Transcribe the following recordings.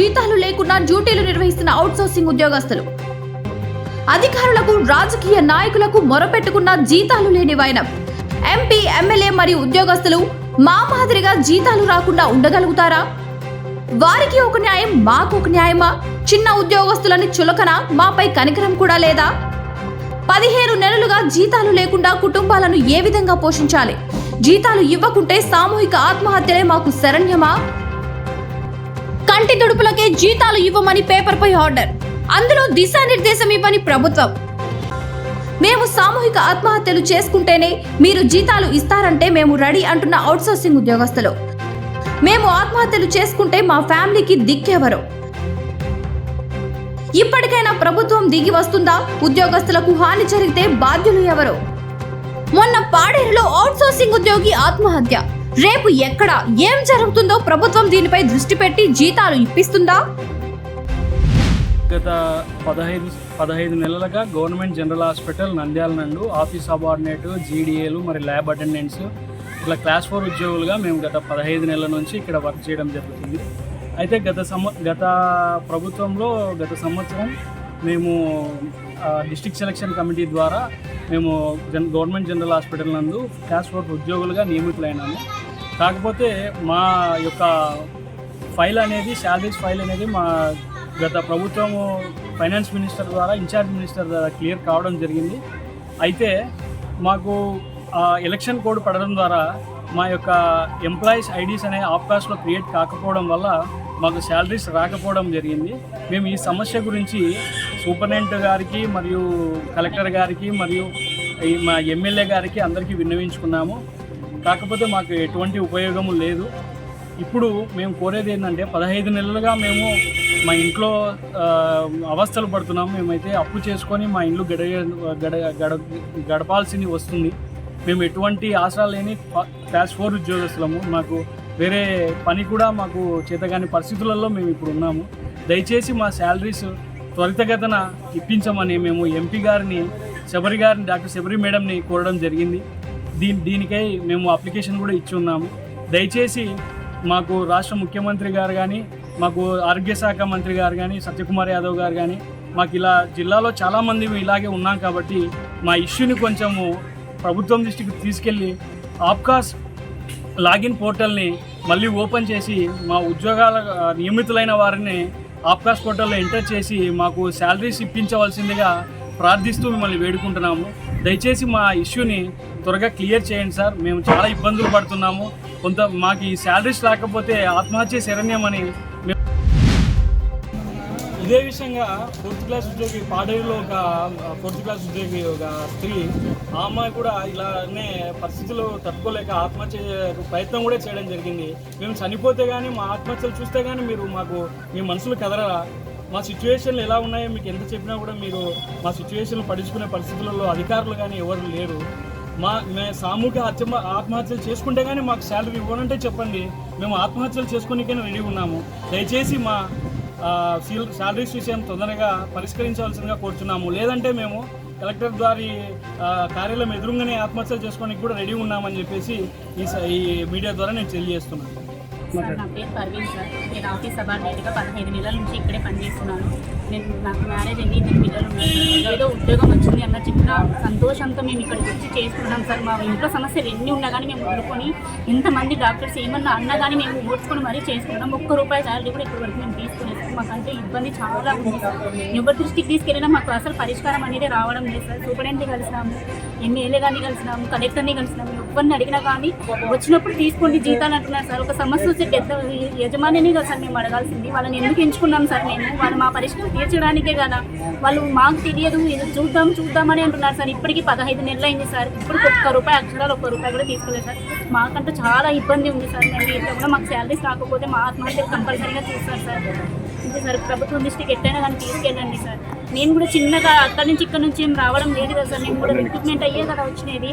జీతాలు లేకుండా డ్యూటీలు నిర్వహిస్తున్న అవుట్సోర్సింగ్ ఉద్యోగస్తులు. అధికారులకు రాజకీయ నాయకులకు మొరపెట్టుకున్న జీతాలు లేని వైనం. ఎంపీ ఎమ్మెల్యే మరియు ఉద్యోగస్తులు మా మాదిరిగా జీతాలు రాకుండా ఉండగలుగుతారా? వారికి ఒక న్యాయం మాకు ఒక న్యాయమా? చిన్న ఉద్యోగస్తులని చులకన మాపై కనికరం కూడా లేదా? పదిహేను నెలలుగా జీతాలు లేకుండా కుటుంబాలను ఏ విధంగా పోషించాలి? జీతాలు ఇవ్వకుంటే సామూహిక ఆత్మహత్యలే మాకు శరణ్యమా? కంటి తుడుపులకే జీతాలు ఇవ్వమని పేపర్పై ఆర్డర్ అందులో దిశానిర్దేశం ఇవ్వని ప్రభుత్వం. మేము సామూహిక ఆత్మహత్యలు చేసుకుంటేనే మీరు జీతాలు ఇస్తారంటే మేము రెడీ అంటున్న అవుట్సోర్సింగ్ ఉద్యోగస్తులు. మేము ఆత్మహత్యలు చేసుకుంటే మా ఫ్యామిలీకి దిక్కెవరు? ఇప్పటికైనా ప్రభుత్వం దిగి వస్తుందా? ఉద్యోగస్తులకు హాని జరిగితే బాధ్యులు ఎవరు? మొన్న పాడేరులో అవుట్సోర్సింగ్ ఉద్యోగి ఆత్మహత్య. రేపు ఎక్కడ ఏం జరుగుతుందో ప్రభుత్వం దీనిపై దృష్టి పెట్టి జీతాలు ఇప్పిస్తుందా? గత పదహైదు పదహైదు నెలలుగా గవర్నమెంట్ జనరల్ హాస్పిటల్ నంద్యాల నందు ఆఫీస్ సబార్డినేట్ జీడీఏలు మరి ల్యాబ్ అటెండెంట్స్ ఇట్లా క్లాస్ ఫోర్ ఉద్యోగులుగా మేము గత పదహైదు నెలల నుంచి ఇక్కడ వర్క్ చేయడం జరుగుతుంది. అయితే గత సంవ గత ప్రభుత్వంలో గత సంవత్సరం మేము డిస్టిక్ సెలక్షన్ కమిటీ ద్వారా మేము జన్ గవర్నమెంట్ జనరల్ హాస్పిటల్ నందు క్లాస్ ఫోర్ ఉద్యోగులుగా నియమితులైనాము. కాకపోతే మా యొక్క ఫైల్ అనేది శాలరీస్ ఫైల్ అనేది మా గత ప్రభుత్వం ఫైనాన్స్ మినిస్టర్ ద్వారా ఇన్ఛార్జ్ మినిస్టర్ ద్వారా క్లియర్ కావడం జరిగింది. అయితే మాకు ఆ ఎలక్షన్ కోడ్ పడడం ద్వారా మా యొక్క ఎంప్లాయీస్ ఐడీస్ అనే ఆప్కాస్ట్లో క్రియేట్ కాకపోవడం వల్ల మాకు శాలరీస్ రాకపోవడం జరిగింది. మేము ఈ సమస్య గురించి సూపరింటెండెంట్ గారికి మరియు కలెక్టర్ గారికి మరియు మా ఎమ్మెల్యే గారికి అందరికీ విన్నవించుకున్నాము. కాకపోతే మాకు ఎటువంటి ఉపయోగము లేదు. ఇప్పుడు మేము కోరేది ఏంటంటే పదహైదు నెలలుగా మేము మా ఇంట్లో అవస్థలు పడుతున్నాం మేమైతే అప్పు చేసుకొని మా ఇల్లు గడ గడ గడ గడపాల్సింది వస్తుంది. మేము ఎటువంటి ఆసరా లేని క్లాస్ ఫోర్ ఉద్యోగస్తులము. మాకు వేరే పని కూడా మాకు చేతగాని పరిస్థితులలో మేము ఇప్పుడు ఉన్నాము. దయచేసి మా శాలరీస్ త్వరితగతన ఇప్పించమని మేము ఎంపీ గారిని శబరి గారిని డాక్టర్ శబరి మేడంని కోరడం జరిగింది. దీని దీనికై మేము అప్లికేషన్ కూడా ఇచ్చి ఉన్నాము. దయచేసి మాకు రాష్ట్ర ముఖ్యమంత్రి గారు కానీ మాకు ఆరోగ్య శాఖ మంత్రి గారు కానీ సత్యకుమార్ యాదవ్ గారు కానీ మాకు ఇలా జిల్లాలో చాలామంది ఇలాగే ఉన్నాం కాబట్టి మా ఇష్యూని కొంచెము ప్రభుత్వం దృష్టికి తీసుకెళ్ళి ఆప్కాస్ లాగిన్ పోర్టల్ని మళ్ళీ ఓపెన్ చేసి మా ఉద్యోగాల నియమితులైన వారిని ఆప్కాస్ పోర్టల్లో ఎంటర్ చేసి మాకు శాలరీస్ ఇప్పించవలసిందిగా ప్రార్థిస్తూ మిమ్మల్ని వేడుకుంటున్నాము. దయచేసి మా ఇష్యూని త్వరగా క్లియర్ చేయండి సార్. మేము చాలా ఇబ్బందులు పడుతున్నాము. కొంత మాకు ఈ శాలరీస్ రాకపోతే ఆత్మహత్య శరణ్యమని మేము ఇదే విషయంగా ఫోర్త్ క్లాస్ ఉద్యోగి పాడేరులో ఒక ఫోర్త్ క్లాస్ ఉద్యోగి ఒక స్త్రీ ఆ అమ్మాయి కూడా ఇలానే పరిస్థితులు తట్టుకోలేక ఆత్మహత్య ప్రయత్నం కూడా చేయడం జరిగింది. మేము చనిపోతే కానీ మా ఆత్మహత్యలు చూస్తే కానీ మీరు మాకు మీ మనసులు కదలరా? మా సిచ్యువేషన్లు ఎలా ఉన్నాయో మీకు ఎంత చెప్పినా కూడా మీరు మా సిచ్యువేషన్లు పడుచుకునే పరిస్థితులలో అధికారులు కానీ ఎవరు లేరు. మా మే సామూహిక హత్య ఆత్మహత్యలు చేసుకుంటే కానీ మాకు శాలరీ ఇవ్వనంటే చెప్పండి. మేము ఆత్మహత్యలు చేసుకునేకైనా రెడీ ఉన్నాము. దయచేసి మా ఫీల్ శాలరీస్ విషయం తొందరగా పరిష్కరించవలసిందిగా కోరుతున్నాము లేదంటే మేము కలెక్టర్ ద్వారా కార్యాలయం ఎదురుగానే ఆత్మహత్యలు చేసుకోవడానికి కూడా రెడీ ఉన్నామని చెప్పేసి ఈ స- ఈ మీడియా ద్వారా నేను తెలియజేస్తున్నాను. నా పేరు పర్వీన్ సార్. నేను ఆఫీస్ సబార్డినేట్గా పదహైదు నెలల నుంచి ఇక్కడే పనిచేస్తున్నాను. నేను నాకు మ్యారేజ్ అయ్యి ఇద్దరు పిల్లలు ఉన్నారు. ఏదో ఉద్యోగం వచ్చింది అన్న చెప్పిన సంతోషంతో మేము ఇక్కడికి వచ్చి చేసుకున్నాం సార్. మా ఇంట్లో సమస్యలు ఎన్ని ఉన్నా కానీ మేము వదులుకొని ఇంతమంది డాక్టర్స్ ఏమన్నా అన్నా కానీ మేము ఓడ్చుకొని మరీ చేసుకున్నాం ఒక్క రూపాయి శాలరీ కూడా ఇప్పటి వరకు మేము తీసుకోలేదు మాకంటే ఇబ్బంది చాలా ఉంది ఎవరి దృష్టికి తీసుకెళ్ళినా మాకు అసలు పరిష్కారం అనేది రావడం లేదు సార్. సూపరింటెండెంట్ కలిసినాము ఎమ్మెల్యే గారిని కలిసినాము కలెక్టర్ని కలిసినాము ఎవరిని అడిగినా కానీ వచ్చినప్పుడు తీసుకోండి జీతాలు అంటున్నారు సార్. ఒక సమస్య వస్తే పెద్ద యజమానిని కదా సార్ మేము అడగాల్సింది. వాళ్ళని ఎందుకు ఎంచుకున్నాం సార్ మేము? వాళ్ళు మా పరిష్కారం తీర్చడానికే కదా. వాళ్ళు మాకు తెలియదు ఇది చూద్దాం చూద్దామని అంటున్నారు సార్. ఇప్పటికి పదహైదు నెలలు అయింది సార్. ఇప్పుడు ఒక్క రూపాయి అక్షరాలు ఒక్క రూపాయి కూడా తీసుకోలేదు సార్. మాకంటే చాలా ఇబ్బంది ఉంది సార్. మేము ఇంట్లో కూడా మాకు శాలరీస్ రాకపోతే మా ఆత్మహత్య కంపల్సరీగా చూస్తారు సార్. ఇది సార్ ప్రభుత్వం దృష్టికి ఎట్టైనా కానీ తీసుకెళ్ళండి సార్. నేను కూడా చిన్నగా అక్కడి నుంచి ఇక్కడ నుంచి ఏం రావడం లేదు కదా సార్. నేను కూడా రిక్రూట్మెంట్ అయ్యే కదా వచ్చినది.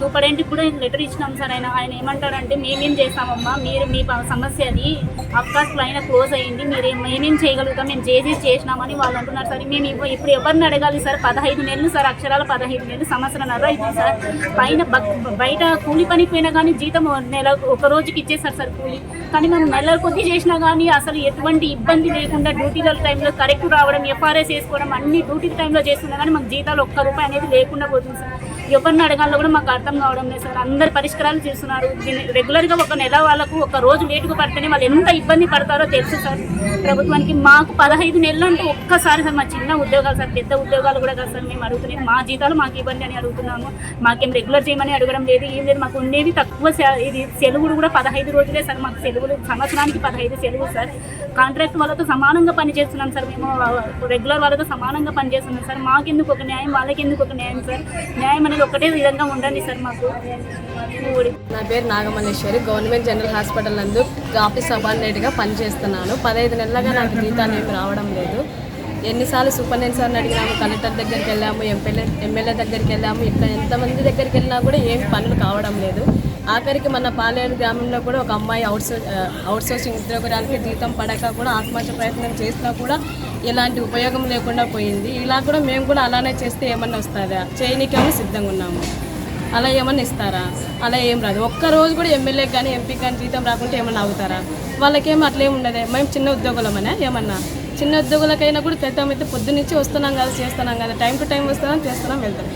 సూపరింటెండెంట్ కూడా లెటర్ ఇచ్చినాం సార్. ఆయన ఆయన ఏమంటారంటే మేమేం చేస్తామమ్మా మీరు మీ సమస్య అది. అఫ్కోర్స్ అయినా క్లోజ్ అయ్యింది. మీరు మేమేం చేయగలుగుతాం? మేము చేసి చేసినామని వాళ్ళు అంటున్నారు సార్. మేము ఇప్పుడు ఎవరిని అడగాలి సార్? పదహైదు నెలలు సార్ అక్షరాల పదహైదు నెలలు సంవత్సరంన్నర అవుతుంది సార్. పైన బ- బయట కూలి పనికి పోయినా కానీ జీతం నెల ఒక రోజుకి ఇచ్చేసారు సార్ కూలి. కానీ మనం నెలల కొద్ది చేసినా కానీ అసలు ఎటువంటి ఇబ్బంది లేకుండా డ్యూటీల టైంలో కరెక్ట్ రావడం ఎఫ్ఆర్ఎస్ చేసుకోవడం అన్ని డ్యూటీ టైంలో చేస్తున్నా కానీ మాకు జీతాలు ఒక్క రూపాయి అనేది లేకుండా పోతుంది సార్. ఎవరిని అడగాలో కూడా మాకు అర్థం కావడం లేదు సార్. అందరు పరిష్కారాలు చేస్తున్నారు. దీన్ని రెగ్యులర్గా ఒక నెల వాళ్ళకు ఒక రోజు లేటుగా పడితేనే వాళ్ళు ఎంత ఇబ్బంది పడతారో తెలుసు సార్. ప్రభుత్వానికి మాకు పదహైదు నెలలు అంటే ఒక్కసారి సార్ మా చిన్న ఉద్యోగాలు సార్ పెద్ద ఉద్యోగాలు కూడా కాదు సార్. మేము అడుగుతున్నాం మా జీతాలు మాకు ఇవ్వండి అని అడుగుతున్నాము. మాకేం రెగ్యులర్ చేయమని అడగడం లేదు ఏం లేదు. మాకు ఉండేవి తక్కువ సె- ఇది సెలవులు కూడా పదహైదు రోజులే సార్. మాకు సెలవులు సంవత్సరానికి పదహైదు సెలవులు సార్. కాంట్రాక్ట్ వాళ్ళతో సమానంగా పనిచేస్తున్నాం సార్ మేము. రెగ్యులర్ వాళ్ళతో సమానంగా పనిచేస్తున్నాం సార్. మాకెందుకు ఒక న్యాయం వాళ్ళకి ఎందుకు ఒక న్యాయం సార్? న్యాయం అనేది ఒకటే విధంగా ఉండండి సార్ మాకు. నా పేరు నాగమల్లేశ్వరి. గవర్నమెంట్ జనరల్ హాస్పిటల్ నందు ఆఫీస్ సబార్డినేట్గా పనిచేస్తున్నాను. పదహైదు నెలలుగా నాకు జీతాలు ఏమి రావడం లేదు. ఎన్నిసార్లు సూపరింటెండెంట్ సార్ని అడిగినాము కలెక్టర్ దగ్గరికి వెళ్ళాము ఎంపీఎల్ఏ ఎమ్మెల్యే దగ్గరికి వెళ్ళాము ఇట్లా ఎంతమంది దగ్గరికి వెళ్ళినా కూడా ఏం పనులు కావడం లేదు. ఆఖరికి మన పాలేరు గ్రామంలో కూడా ఒక అమ్మాయి అవుట్ సోర్ అవుట్ సోర్సింగ్ ఉద్యోగురాలకి జీతం పడక కూడా ఆత్మహత్య ప్రయత్నం చేసినా కూడా ఎలాంటి ఉపయోగం లేకుండా పోయింది. ఇలా కూడా మేము కూడా అలానే చేస్తే ఏమన్నా వస్తుందా? చేయనీకేమో సిద్ధంగా ఉన్నాము. అలా ఏమన్నా ఇస్తారా? అలా ఏం రాదు. ఒక్క రోజు కూడా ఎమ్మెల్యే కానీ ఎంపీ కానీ జీతం రాకుంటే ఏమన్నా అవుతారా వాళ్ళకేం అట్లేం ఉండదు. మేము చిన్న ఉద్యోగులమనే? ఏమన్నా? చిన్న ఉద్యోగులకైనా కూడా తెద్దాం అయితే పొద్దున్నుంచి వస్తున్నాం కదా చేస్తున్నాం కదా టైం టు టైం వస్తున్నాం చేస్తున్నాం వెళ్తాం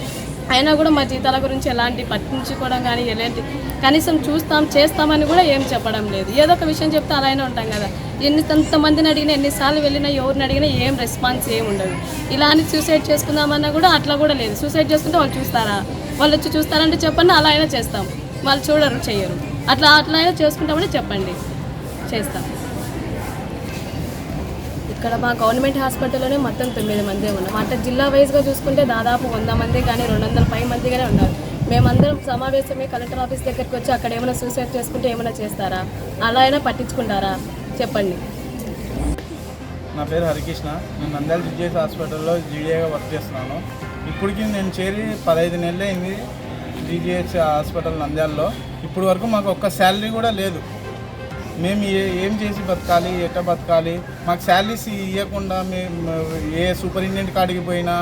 అయినా కూడా మా జీతాల గురించి ఎలాంటి పట్టించుకోవడం కానీ ఎలాంటి కనీసం చూస్తాం చేస్తామని కూడా ఏం చెప్పడం లేదు. ఏదో ఒక విషయం చెప్తే అలానే ఉంటాం కదా. ఎన్ని మందిని అడిగినా ఎన్నిసార్లు వెళ్ళినా ఎవరిని అడిగినా ఏం రెస్పాన్స్ ఏం ఉండదు. ఇలా అని సూసైడ్ చేసుకుందామన్నా కూడా అట్లా కూడా లేదు. సూసైడ్ చేసుకుంటే వాళ్ళు చూస్తారా? వాళ్ళు వచ్చి చూస్తారంటే చెప్పండి అలా అయినా చేస్తాం. వాళ్ళు చూడరు చెయ్యరు. అట్లా అట్లా అయినా చేసుకుంటామని చెప్పండి. చేస్తాం. ఇక్కడ మా గవర్నమెంట్ హాస్పిటల్లోనే మొత్తం తొమ్మిది మంది ఉన్నాం. అంటే జిల్లా వైజ్గా చూసుకుంటే దాదాపు వంద మంది కానీ రెండు వందల పై మందిగానే ఉన్నారు. మేమందరం సమావేశమే కలెక్టర్ ఆఫీస్ దగ్గరికి వచ్చి అక్కడ ఏమైనా సూసైడ్ చేసుకుంటే ఏమైనా చేస్తారా? అలా అయినా పట్టించుకుంటారా? చెప్పండి. నా పేరు హరికృష్ణ. నేను నంద్యాల జిజిఎస్ హాస్పిటల్లో జీడీఏగా వర్క్ చేస్తున్నాను. ఇప్పటికి నేను చేరి పదహైదు నెలలు అయింది జీజీహెచ్ హాస్పిటల్ నంద్యాలలో. ఇప్పుడు వరకు మాకు ఒక్క శాలరీ కూడా లేదు. మేము ఏ ఏం చేసి బతకాలి ఎట్ట బతకాలి? మాకు శాలరీస్ ఇవ్వకుండా మేము ఏ సూపరింటెండెంట్ కాడికి పోయినా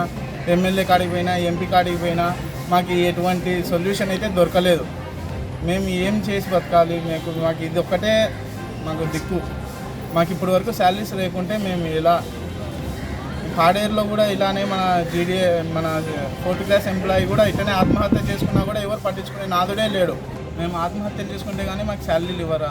ఎమ్మెల్యే కాడికి పోయినా ఎంపీ కాడికి పోయినా మాకు ఎటువంటి సొల్యూషన్ అయితే దొరకలేదు. మేము ఏం చేసి బతకాలి? మీకు మాకు ఇది ఒక్కటే మాకు దిక్కు. మాకు ఇప్పటి వరకు శాలరీస్ లేకుంటే మేము ఇలా హార్డ్వేర్లో కూడా ఇలానే మన జీడీఏ మన ఫోర్త్ క్లాస్ ఎంప్లాయీ కూడా ఇట్లనే ఆత్మహత్య చేసుకున్నా కూడా ఎవరు పట్టించుకునే నాదుడే లేడు. మేము ఆత్మహత్యలు చేసుకుంటే కానీ మాకు శాలరీలు ఇవ్వరా?